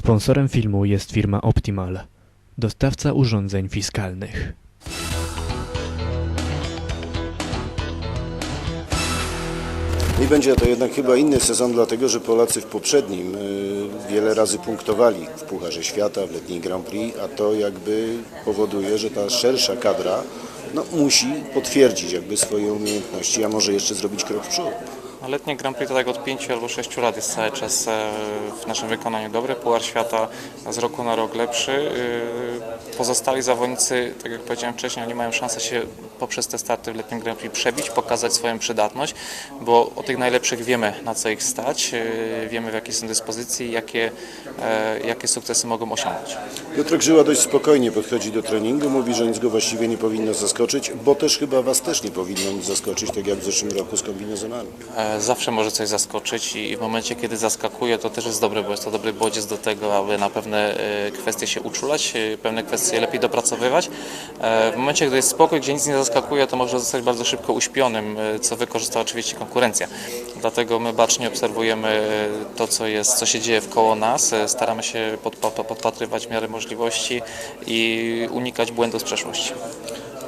Sponsorem filmu jest firma Optimal, dostawca urządzeń fiskalnych. I będzie to jednak chyba inny sezon, dlatego że Polacy w poprzednim y, wiele razy punktowali w Pucharze Świata, w letniej Grand Prix, a to jakby powoduje, że ta szersza kadra no, musi potwierdzić jakby swoje umiejętności, a może jeszcze zrobić krok w przód. Letnie Grand Prix to tak od 5 albo 6 lat jest cały czas e, w naszym wykonaniu dobre. Puchar Świata z roku na rok lepszy. E, Pozostali zawodnicy, tak jak powiedziałem wcześniej, oni mają szansę się poprzez te starty w letnim Grand Prix przebić, pokazać swoją przydatność, bo o tych najlepszych wiemy na co ich stać, e, wiemy w jakiej są dyspozycji i jakie, jakie sukcesy mogą osiągnąć. Piotrek Żyła dość spokojnie podchodzi do treningu, mówi, że nic go właściwie nie powinno zaskoczyć, bo też chyba Was też nie powinno nic zaskoczyć, tak jak w zeszłym roku z kombinezonami. E, Zawsze może coś zaskoczyć i w momencie, kiedy zaskakuje, to też jest dobre, bo jest to dobry bodziec do tego, aby na pewne e, kwestie się uczulać, e, pewne kwestie lepiej dopracowywać. E, W momencie, gdy jest spokój, gdzie nic nie zaskakuje, to może zostać bardzo szybko uśpionym, co wykorzysta oczywiście konkurencja. Dlatego my bacznie obserwujemy to, co jest, co się dzieje wkoło nas, staramy się podpa- podpatrywać w miarę możliwości i unikać błędów z przeszłości.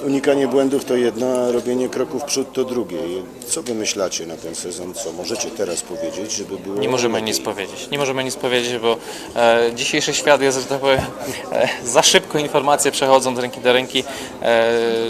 Unikanie błędów to jedno, a robienie kroków w przód to drugie. Co wymyślacie na ten sezon? Co możecie teraz powiedzieć, żeby było Nie możemy lepiej? nic powiedzieć. Nie możemy nic powiedzieć, bo e, dzisiejszy świat jest, że tak powiem, e, za szybko informacje przechodzą z ręki do ręki, e,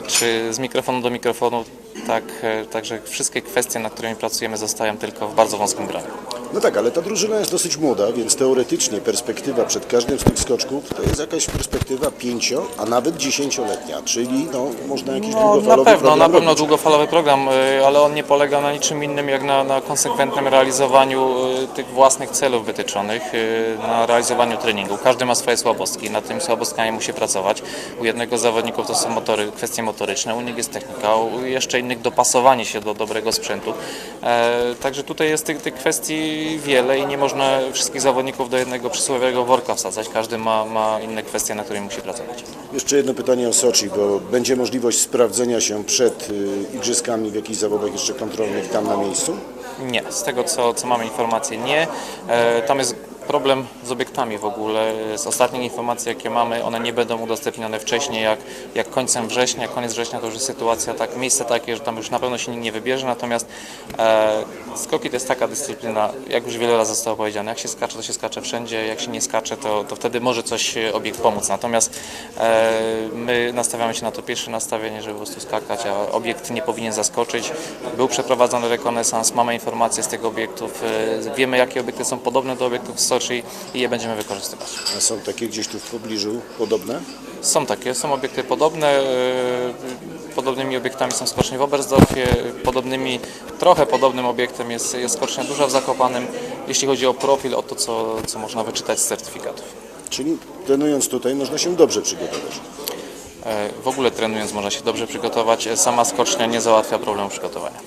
czy z mikrofonu do mikrofonu. Tak, e, także wszystkie kwestie, nad którymi pracujemy, zostają tylko w bardzo wąskim gronie. No tak, ale ta drużyna jest dosyć młoda, więc teoretycznie perspektywa przed każdym z tych skoczków to jest jakaś perspektywa pięcio, a nawet dziesięcioletnia, czyli no, można jakiś No, długofalowy na pewno, program na pewno robić. długofalowy program, y, ale on nie polega na niczym innym jak na, na konsekwentnym realizowaniu y, tych własnych celów wytyczonych, y, na realizowaniu treningu. Każdy ma swoje słabostki, nad tymi słabostkami musi pracować. U jednego z zawodników to są motory, kwestie motoryczne, u innych jest technika, u jeszcze innych dopasowanie się do dobrego sprzętu. E, Także tutaj jest tych, tych kwestii wiele i nie można wszystkich zawodników do jednego przysłowiowego worka wsadzać. Każdy ma, ma inne kwestie, na których musi pracować. Jeszcze jedno pytanie o Soczi, bo będzie możliwość sprawdzenia się przed y, igrzyskami w jakichś zawodach jeszcze kontrolnych tam na miejscu? Nie, z tego co, co mamy informacje nie. E, tam jest problem z obiektami w ogóle. Z ostatnich informacji jakie mamy, one nie będą udostępnione wcześniej jak, jak końcem września. Koniec września to już jest sytuacja, tak, miejsce takie, że tam już na pewno się nikt nie wybierze. Natomiast e, skoki to jest taka dyscyplina, jak już wiele razy zostało powiedziane, jak się skacze, to się skacze wszędzie, jak się nie skacze, to, to wtedy może coś e, obiekt pomóc. Natomiast e, my nastawiamy się na to pierwsze nastawienie, żeby po prostu skakać, a obiekt nie powinien zaskoczyć. Był przeprowadzony rekonesans, mamy informacje z tych obiektów, e, wiemy jakie obiekty są podobne do obiektów z Soczi i je będziemy wykorzystywać. A są takie gdzieś tu w pobliżu podobne? Są takie, są obiekty podobne. e, Podobnymi obiektami są skocznie w Oberstdorfie, podobnymi, trochę podobnym obiektem jest, jest skocznia duża w Zakopanem, jeśli chodzi o profil, o to, co, co można wyczytać z certyfikatów. Czyli trenując tutaj można się dobrze przygotować. E, W ogóle trenując można się dobrze przygotować, sama skocznia nie załatwia problemu przygotowania.